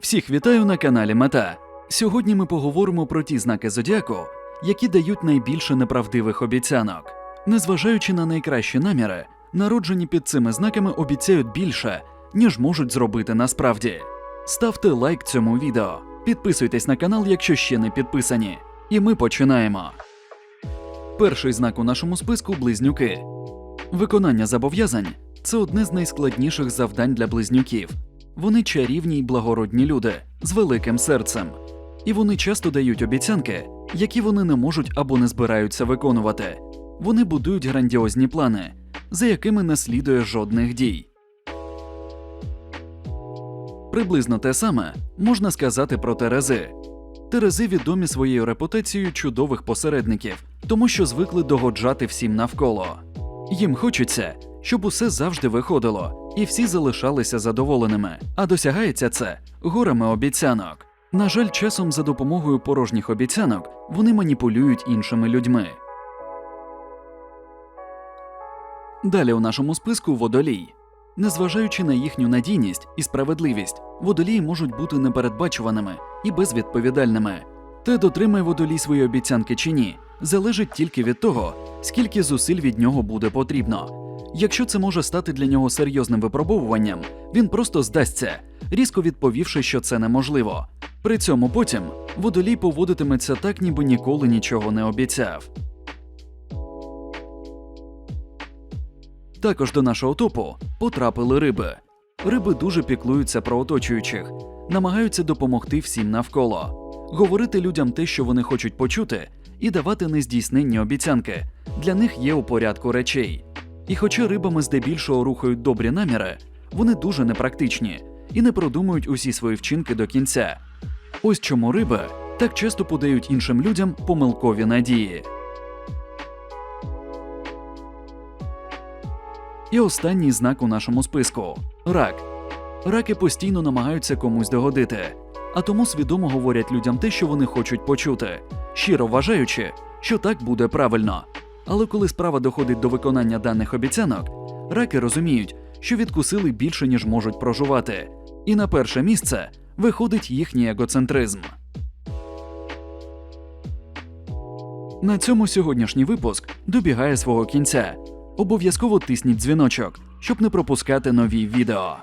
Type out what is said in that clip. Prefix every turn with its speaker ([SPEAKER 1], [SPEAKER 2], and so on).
[SPEAKER 1] Всіх вітаю на каналі Мета. Сьогодні ми поговоримо про ті знаки зодіаку, які дають найбільше неправдивих обіцянок. Незважаючи на найкращі наміри, народжені під цими знаками обіцяють більше, ніж можуть зробити насправді. Ставте лайк цьому відео, підписуйтесь на канал, якщо ще не підписані. І ми починаємо. Перший знак у нашому списку близнюки. Виконання зобов'язань це одне з найскладніших завдань для близнюків. Вони чарівні й благородні люди з великим серцем, і вони часто дають обіцянки, які вони не можуть або не збираються виконувати. Вони будують грандіозні плани, за якими не слідує жодних дій. Приблизно те саме можна сказати про Терези. Терези відомі своєю репутацією чудових посередників, тому що звикли догоджати всім навколо. Їм хочеться, щоб усе завжди виходило, і всі залишалися задоволеними, а досягається це горами обіцянок. На жаль, часом за допомогою порожніх обіцянок вони маніпулюють іншими людьми. Далі у нашому списку водолій. Незважаючи на їхню надійність і справедливість, водолії можуть бути непередбачуваними і безвідповідальними. Те, дотримає водолій свої обіцянки чи ні, залежить тільки від того, скільки зусиль від нього буде потрібно. Якщо це може стати для нього серйозним випробовуванням, він просто здасться, різко відповівши, що це неможливо. При цьому потім водолій поводитиметься так, ніби ніколи нічого не обіцяв. Також до нашого топу потрапили риби. Риби дуже піклуються про оточуючих, намагаються допомогти всім навколо, говорити людям те, що вони хочуть почути, і давати нездійсненні обіцянки. Для них є у порядку речей. І хоча рибами здебільшого рухають добрі наміри, вони дуже непрактичні і не продумують усі свої вчинки до кінця. Ось чому риби так часто подають іншим людям помилкові надії. І останній знак у нашому списку рак. Раки постійно намагаються комусь догодити, а тому свідомо говорять людям те, що вони хочуть почути, щиро вважаючи, що так буде правильно. Але коли справа доходить до виконання даних обіцянок, раки розуміють, що відкусили більше, ніж можуть прожувати, і на перше місце виходить їхній егоцентризм. На цьому сьогоднішній випуск добігає свого кінця. Обов'язково тисніть дзвіночок, щоб не пропускати нові відео.